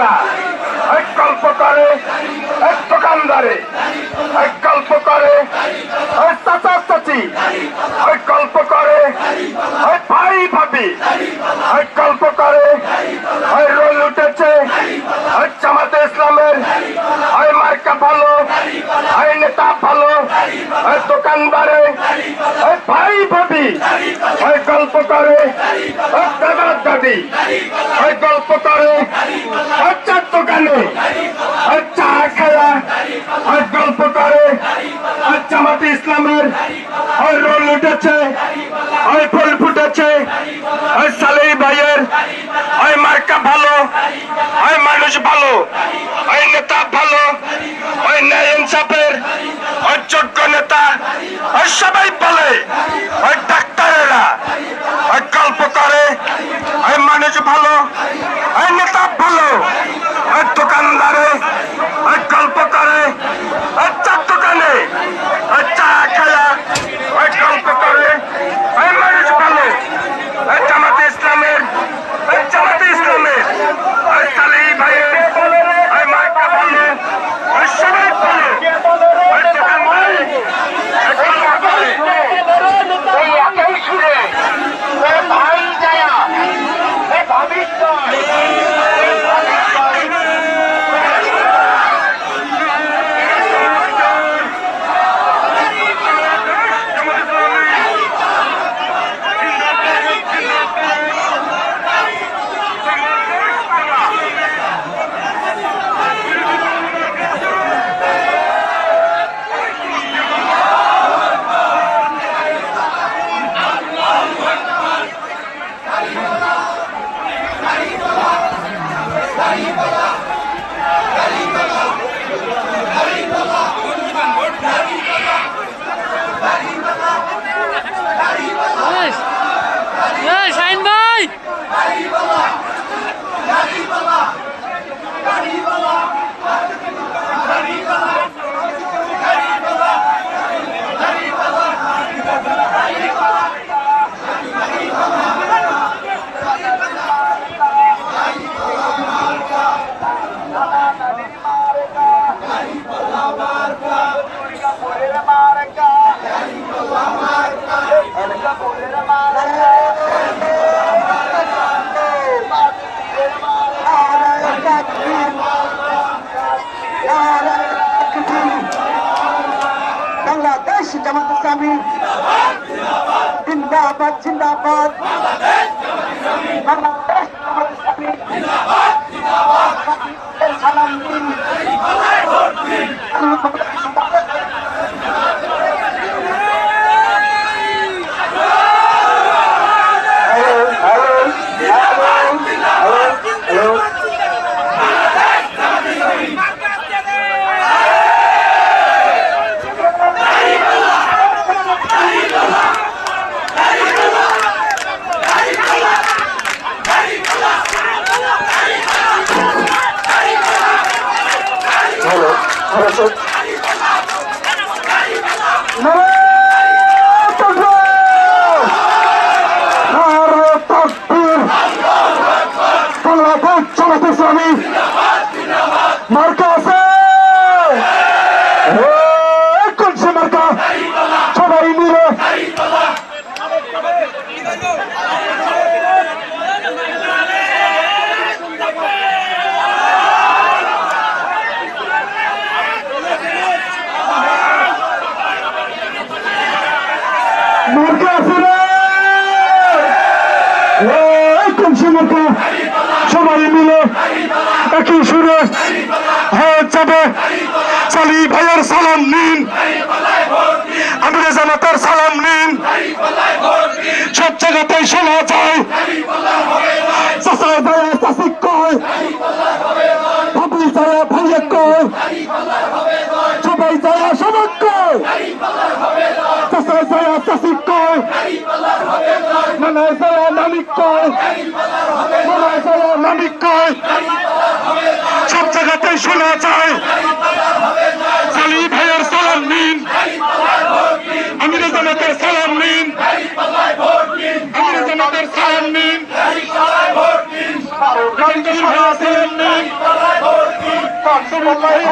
শ্রমিকেরা এই গল্প করে এই দোকানদারে এই গল্প করে এই গল্প করে এই ভাই ভাবি। এই গল্প করে এই রোল উঠেছে। এই জামাতে ইসলামের এই মার্কা ভালো এই নেতা ভালো এই দোকানদারে ভাই ভাবি এই গল্প করে দাদি এই গল্প করে দোকানে চা খায়া এই গল্প করে জামাতে ইসলামের। ওই রোল উঠেছে ওই ফুল ফুটেছে ওই সালেই ভাইয়ের। ওই মার্কা ভালো ওই মানুষ ভালো ওই নেতা ভালো ওই ন্যায় ইনসাফের ওই যোগ্য নেতা ওই সবাই ভালো ওই নেতা ভালো ওই দোকানদারে ওই গল্প করে ওই চার দোকানে ওই চা খায়া ওই গল্প করে ওই মানুষ ভালো ওই জামাতে ইসলামের ওই জামাতে ইসলামের ওই সালেই ভাইয়ের ওই মার্কা ভালো ওই সবাই ভালো ওই দোকানদারে ওই গল্প করে এই একই সুরে এ ভাই জায়া এ ভবিষ্যৎ এই ভবিষ্যৎ Yes. Yes, Shahin ভাই বাংলাদেশ জামাত ইসলামী। জিন্দাবাদ জিন্দাবাদ। বাংলাদেশ জামাত ইসলামী। সালাম মার্কা আছে। কোনছে মার্কা। সবাই মিলে। মার্কা আছে রে। কোনছে মার্কা। একই সুরে হয়ে যাবে সালি ভাইয়ের সালাম নিন। আমিরে জামাতের সালাম নিন। সব জায়গাতেই শোনা যায়। চাষা ভাইয়া চাষি কয়। ভাবি যায় ভাইয়া কয়। সবাই যায় সবাই কয়। চাষা যায় চাষি কয়। নানা যায় নামিক সব জায়গাতে শোনা যায়। সালি ভাইয়ের সালাম নিন। আমির জামাতের সালাম নিন। আমির জামাতের সালাম নিন। গান্ধীর ভাইয়ের সালাম নিন। কাকুল্লাহ